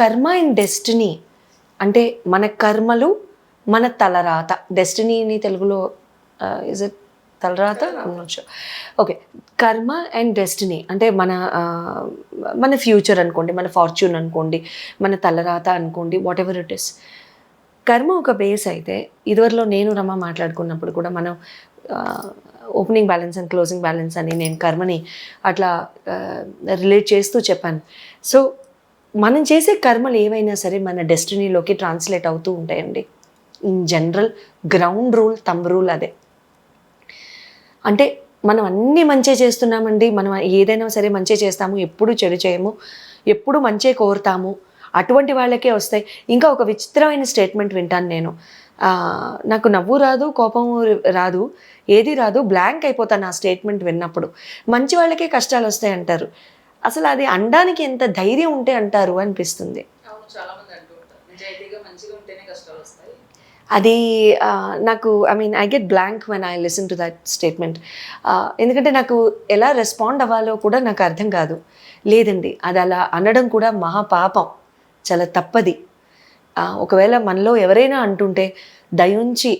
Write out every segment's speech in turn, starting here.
కర్మ and destiny అంటే మన కర్మలు మన తలరాత. డెస్టినీని తెలుగులో ఇజ్ ఇట్ తలరాత? ఓకే కర్మ అండ్ డెస్టినీ అంటే మన మన ఫ్యూచర్ అనుకోండి మన ఫార్చ్యూన్ అనుకోండి మన తలరాత అనుకోండి వాట్ ఎవర్ ఇట్ ఇస్ కర్మ ఒక బేస్ అయితే ఇదివరలో నేను రమ మాట్లాడుకున్నప్పుడు కూడా మనం opening balance and closing balance అని నేను కర్మని అట్లా రిలేట్ చేస్తూ చెప్పాను. సో మనం చేసే కర్మలు ఏవైనా సరే మన డెస్టినీలోకి ట్రాన్స్లేట్ అవుతూ ఉంటాయండి. In general ground rule thumb rule అదే. అంటే మనం అన్నీ మంచి చేస్తున్నామండి మనం ఏదైనా సరే మంచి చేస్తాము ఎప్పుడు చెడు చేయము ఎప్పుడు మంచే కోరుతాము అటువంటి వాళ్ళకే వస్తాయి. ఇంకా ఒక విచిత్రమైన స్టేట్మెంట్ వింటాను నేను. నాకు నవ్వు రాదు కోపం రాదు ఏది రాదు బ్లాంక్ అయిపోతాను ఆ స్టేట్మెంట్ విన్నప్పుడు. మంచి వాళ్ళకే కష్టాలు వస్తాయి అంటారు అసలు అది అనడానికి ఎంత ధైర్యం ఉంటే అంటారు అనిపిస్తుంది. అది నాకు I mean I get blank when I listen to that statement ఎందుకంటే నాకు ఎలా రెస్పాండ్ అవ్వాలో కూడా నాకు అర్థం కాదు. లేదండి అది అలా అనడం కూడా మహాపాపం. చాలా తప్పది. ఒకవేళ మనలో ఎవరైనా అంటుంటే దయుంచి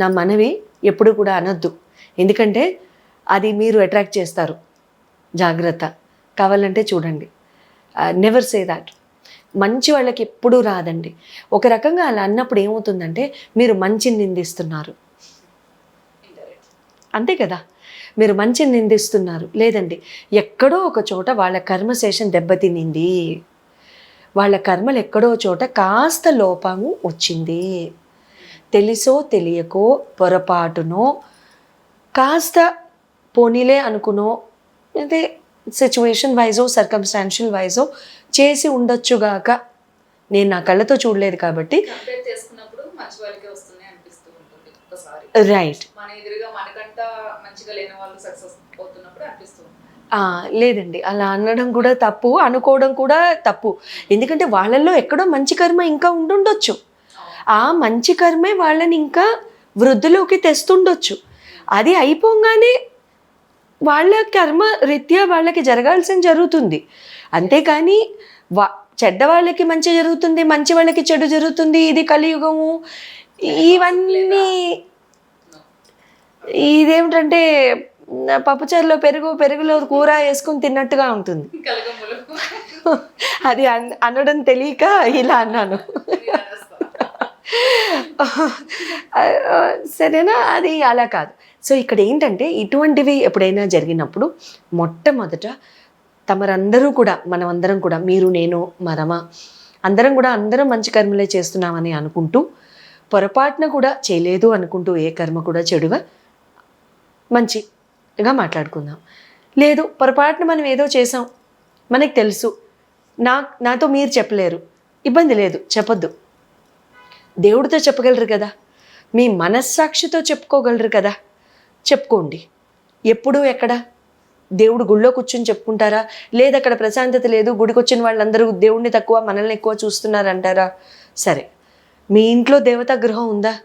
నా మనవి ఎప్పుడు కూడా అనొద్దు. ఎందుకంటే అది మీరు అట్రాక్ట్ చేస్తారు. జాగ్రత్త. కావాలంటే చూడండి. నెవర్ సే దాట్ మంచి వాళ్ళకి ఎప్పుడూ రాదండి. ఒక రకంగా అలా అన్నప్పుడు ఏమవుతుందంటే మీరు మంచిని నిందిస్తున్నారు. అంతే కదా? మీరు మంచిని నిందిస్తున్నారు. లేదండి ఎక్కడో ఒక చోట వాళ్ళ కర్మశేషం దెబ్బతినింది. వాళ్ళ కర్మలు ఎక్కడో చోట కాస్త లోపము వచ్చింది. తెలిసో తెలియకో పొరపాటునో కాస్త పోనీలే అనుకునో అంటే సిచ్యువేషన్ వైజో సర్కమ్స్టాన్షియల్ వైజో చేసి ఉండొచ్చుగాక నేను నా కళ్ళతో చూడలేదు కాబట్టి రైట్ లేదండి. అలా అనడం కూడా తప్పు అనుకోవడం కూడా తప్పు. ఎందుకంటే వాళ్ళల్లో ఎక్కడో మంచి కర్మ ఇంకా ఉండుండొచ్చు. ఆ మంచి కర్మే వాళ్ళని ఇంకా వృద్ధిలోకి తెస్తుండొచ్చు. అది అయిపోగానే వాళ్ళ కర్మ రీత్యా వాళ్ళకి జరగాల్సిన జరుగుతుంది. అంతేకాని వా చెడ్డ వాళ్ళకి మంచి జరుగుతుంది మంచి వాళ్ళకి చెడు జరుగుతుంది ఇది కలియుగము. ఇవన్నీ ఇదేమిటంటే పప్పుచారులో పెరుగు పెరుగులో కూర వేసుకుని తిన్నట్టుగా ఉంటుంది. అది అన్- అనడం తెలియక ఇలా అన్నాను. సరేనా? అది అలా కాదు. సో ఇక్కడ ఏంటంటే ఇటువంటివి ఎప్పుడైనా జరిగినప్పుడు మొట్టమొదట తమరందరూ కూడా మనమందరం కూడా మీరు నేను మరమ అందరం కూడా అందరం మంచి కర్మలే చేస్తున్నామని అనుకుంటూ పొరపాటున కూడా చేయలేదు అనుకుంటూ ఏ కర్మ కూడా చెడుగా మంచిగా మాట్లాడుకుందాం. లేదు పొరపాటున మనం ఏదో చేసాం మనకి తెలుసు నా నాతో మీరు చెప్పలేరు ఇబ్బంది లేదు చెప్పొద్దు. దేవుడితో చెప్పగలరు కదా మీ మనస్సాక్షితో చెప్పుకోగలరు కదా చెప్పుకోండి. ఎప్పుడు ఎక్కడ? దేవుడు గుళ్ళో కూర్చొని చెప్పుకుంటారా? లేదు అక్కడ ప్రశాంతత లేదు గుడికి వచ్చిన వాళ్ళందరూ దేవుడిని తక్కువ మనల్ని ఎక్కువ చూస్తున్నారంటారా? సరే. మీ ఇంట్లో దేవతా గృహం ఉందా?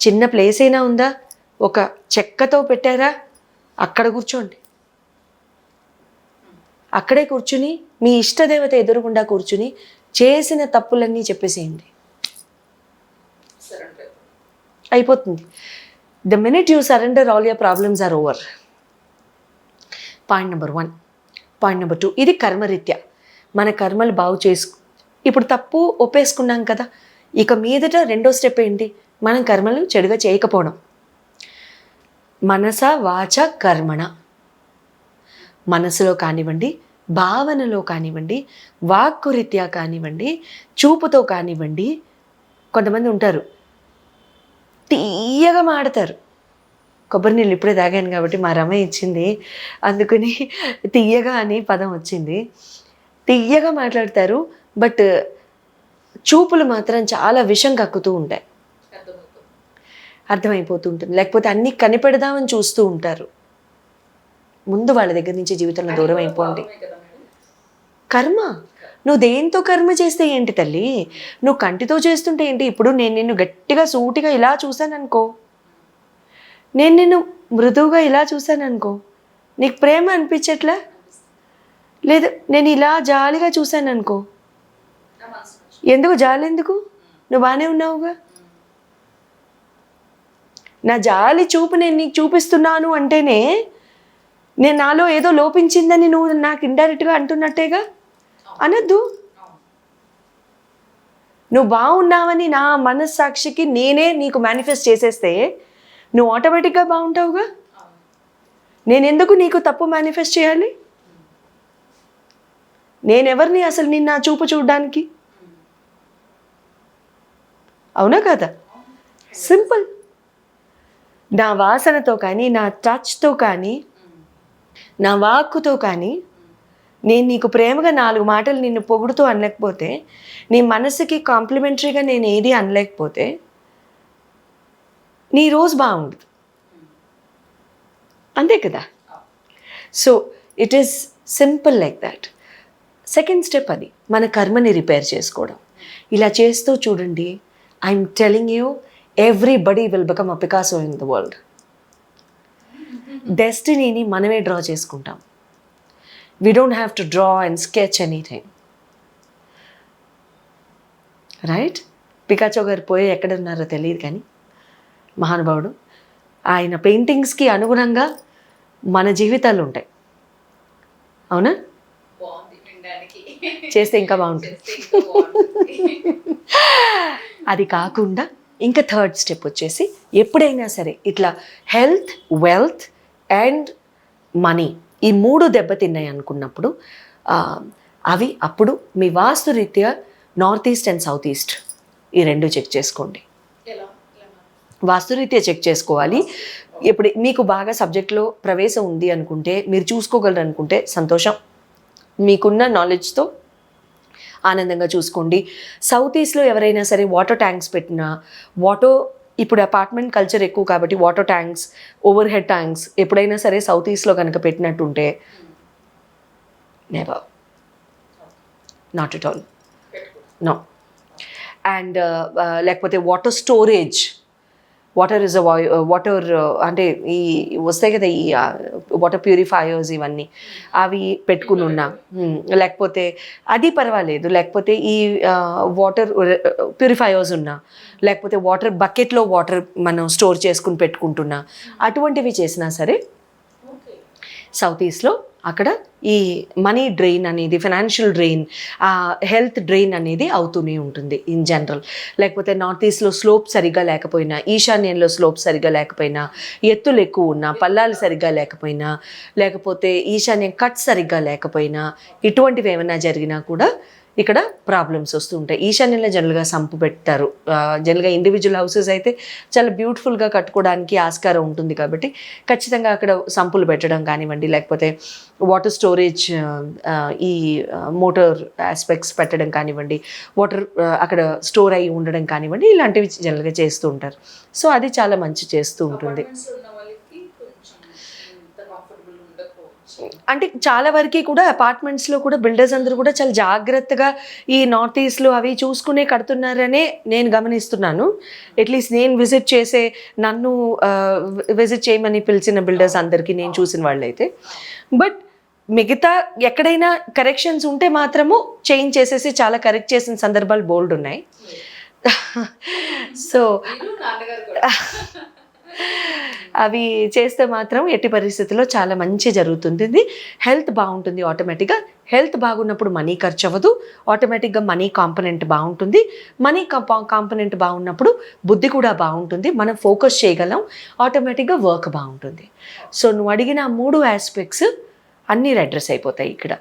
చిన్న ప్లేస్ అయినా ఉందా? ఒక చెక్కతో పెట్టారా? అక్కడ కూర్చోండి. అక్కడే కూర్చుని మీ ఇష్టదేవత ఎదురుగుండా కూర్చుని చేసిన తప్పులన్నీ చెప్పేసేయండి. అయిపోతుంది. The minute you surrender all your problems are over point number one point number two ఇది కర్మరీత్యా. మన కర్మలు బాగు చేసుకు ఇప్పుడు తప్పు ఒప్పేసుకున్నాం కదా. ఇక మీదట రెండో స్టెప్ ఏంటి? మనం కర్మలు చెడుగా చేయకపోవడం. మనస వాచ కర్మణ. మనసులో కానివ్వండి భావనలో కానివ్వండి వాక్కురీత్యా కానివ్వండి చూపుతో కానివ్వండి కొంతమంది ఉంటారు. తీయగా మాడతారు. కొబ్బరి నీళ్ళు ఇప్పుడే తాగాను కాబట్టి మా రమ ఇచ్చింది. అందుకని తీయగా అని పదం వచ్చింది. తీయగా మాట్లాడతారు బట్ చూపులు మాత్రం చాలా విషం కక్కుతూ ఉంటాయి. అర్థమైపోతూ ఉంటుంది. లేకపోతే అన్నీ కనిపెడదామని చూస్తూ ఉంటారు. ముందు వాళ్ళ దగ్గర నుంచి జీవితంలో దూరం అయిపోండి. కర్మ? నువ్వు దేంతో కర్మ చేస్తే ఏంటి తల్లి? నువ్వు కంటితో చేస్తుంటే ఏంటి? ఇప్పుడు నేను నిన్ను గట్టిగా సూటిగా ఇలా చూశాను అనుకో నేను నిన్ను మృదువుగా ఇలా చూశాను అనుకో నీకు ప్రేమ అనిపించట్లే? లేదు నేను ఇలా జాలిగా చూశాను అనుకో ఎందుకు జాలి ఎందుకు నువ్వు బాగానే ఉన్నావుగా. నా జాలి చూపు నేను నీకు చూపిస్తున్నాను అంటేనే నేను నాలో ఏదో లోపించిందని నువ్వు నాకు ఇండైరెక్ట్గా అంటున్నట్టేగా? అనద్దు. నువ్వు బాగున్నావని నా మనస్సాక్షికి నేనే నీకు మేనిఫెస్ట్ చేసేస్తే నువ్వు ఆటోమేటిక్గా బాగుంటావుగా? నేను ఎందుకు నీకు తప్పు మేనిఫెస్ట్ చేయాలి? నేనెవరిని అసలు నిన్న చూపు చూడడానికి? అవునా కదా? సింపుల్ నా వాసనతో కానీ నా టచ్తో కానీ నా వాక్కుతో కానీ నేను నీకు ప్రేమగా నాలుగు మాటలు నిన్ను పొగుడుతూ అనలేకపోతే నీ మనసుకి కాంప్లిమెంటరీగా నేను ఏది అనలేకపోతే నీ రోజు బాగుండదు అంతే కదా? So it is simple like that second step అది మన కర్మని రిపేర్ చేసుకోవడం. ఇలా చేస్తూ చూడండి I'm telling you everybody will become a Picasso in the world డెస్టినీని మనమే డ్రా చేసుకుంటాం. We don't have to draw and sketch anything right Picasso garu పోయి ఎక్కడ ఉన్నారో తెలియదు కానీ మహానుభావుడు. ఆయన పెయింటింగ్స్కి అనుగుణంగా మన జీవితాలు ఉంటాయి. అవునా? చేస్తే ఇంకా బాగుంటుంది. అది కాకుండా ఇంకా థర్డ్ స్టెప్ వచ్చేసి ఎప్పుడైనా సరే ఇట్లా హెల్త్ వెల్త్ అండ్ మనీ ఈ మూడు దెబ్బతిన్నాయి అనుకున్నప్పుడు అవి అప్పుడు మీ వాస్తు రీత్యా north east and south east ఈ రెండు చెక్ చేసుకోండి. వాస్తురీత్యా చెక్ చేసుకోవాలి. ఇప్పుడు మీకు బాగా సబ్జెక్ట్లో ప్రవేశం ఉంది అనుకుంటే మీరు చూసుకోగలరు అనుకుంటే సంతోషం. మీకున్న నాలెడ్జ్తో ఆనందంగా చూసుకోండి. సౌత్ ఈస్ట్లో ఎవరైనా సరే వాటర్ ట్యాంక్స్ పెట్టినా వాటర్ ఇప్పుడు అపార్ట్మెంట్ కల్చర్ ఎక్కువ కాబట్టి water tanks over head tanks ఎప్పుడైనా సరే సౌత్ ఈస్ట్లో కనుక పెట్టినట్టుంటే never not at all no and లేకపోతే water storage water is a water అంటే ఈ వస్తాయి కదా ఈ వాటర్ ప్యూరిఫైయర్స్ ఇవన్నీ. అవి పెట్టుకుని ఉన్నా. Hmm. లేకపోతే అది పర్వాలేదు. లేకపోతే ఈ వాటర్ ప్యూరిఫైయర్స్ ఉన్నా. లేకపోతే వాటర్ బకెట్లో వాటర్ మనం స్టోర్ చేసుకుని పెట్టుకుంటున్నా. అటువంటివి చేసినా సరే సౌత్ ఈస్ట్లో అక్కడ ఈ మనీ డ్రెయిన్ అనేది ఫినాన్షియల్ డ్రెయిన్ హెల్త్ డ్రెయిన్ అనేది అవుతూనే ఉంటుంది ఇన్ జనరల్ లేకపోతే నార్త్ ఈస్ట్లో స్లోప్ సరిగ్గా లేకపోయినా ఈశాన్యంలో స్లోప్ సరిగ్గా లేకపోయినా ఎత్తులు ఎక్కువ ఉన్నా పల్లాలు సరిగ్గా లేకపోయినా లేకపోతే ఈశాన్యం కట్ సరిగ్గా లేకపోయినా ఇటువంటివి ఏమైనా జరిగినా కూడా ఇక్కడ ప్రాబ్లమ్స్ వస్తూ ఉంటాయి ఈశాన్యంలో జనరల్గా సంపు పెడతారు జనరల్గా ఇండివిజువల్ హౌసెస్ అయితే చాలా బ్యూటిఫుల్గా కట్టుకోవడానికి ఆస్కారం ఉంటుంది కాబట్టి ఖచ్చితంగా అక్కడ సంపులు పెట్టడం కానివ్వండి లేకపోతే వాటర్ స్టోరేజ్ ఈ మోటార్ ఆస్పెక్ట్స్ పెట్టడం కానివ్వండి వాటర్ అక్కడ స్టోర్ అయ్యి ఉండడం కానివ్వండి ఇలాంటివి జనరల్గా చేస్తూ ఉంటారు. సో అది చాలా మంచి చేస్తూ ఉంటుంది అపార్ట్మెంట్స్ ఉన్న వాళ్ళకి కొంచెం ఇంత కంఫర్టబుల్ ఉండకపోవచ్చు అంటే చాలా వరకు కూడా అపార్ట్మెంట్స్లో కూడా బిల్డర్స్ అందరూ కూడా చాలా జాగ్రత్తగా ఈ నార్త్ ఈస్ట్లో అవి చూసుకునే కడుతున్నారనే నేను గమనిస్తున్నాను. అట్లీస్ట్ నేను విజిట్ చేసే నన్ను విజిట్ చేయమని పిలిచిన బిల్డర్స్ అందరికీ నేను చూసిన వాళ్ళైతే. బట్ మిగతా ఎక్కడైనా కరెక్షన్స్ ఉంటే మాత్రము చేంజ్ చేసేసి చాలా కరెక్ట్ చేసిన సందర్భాలు బోల్డ్ ఉన్నాయి. సో అవి చేస్తే మాత్రం ఎట్టి పరిస్థితుల్లో చాలా మంచి జరుగుతుంది హెల్త్ బాగుంటుంది ఆటోమేటిక్గా. హెల్త్ బాగున్నప్పుడు మనీ ఖర్చు అవ్వదు ఆటోమేటిక్గా మనీ కాంపనెంట్ బాగుంటుంది. మనీ కాంపనెంట్ బాగున్నప్పుడు బుద్ధి కూడా బాగుంటుంది. మనం ఫోకస్ చేయగలం. ఆటోమేటిక్గా వర్క్ బాగుంటుంది. సో నువ్వు అడిగిన మూడు ఆస్పెక్ట్స్ అన్నీ అడ్రస్ అయిపోతాయి ఇక్కడ.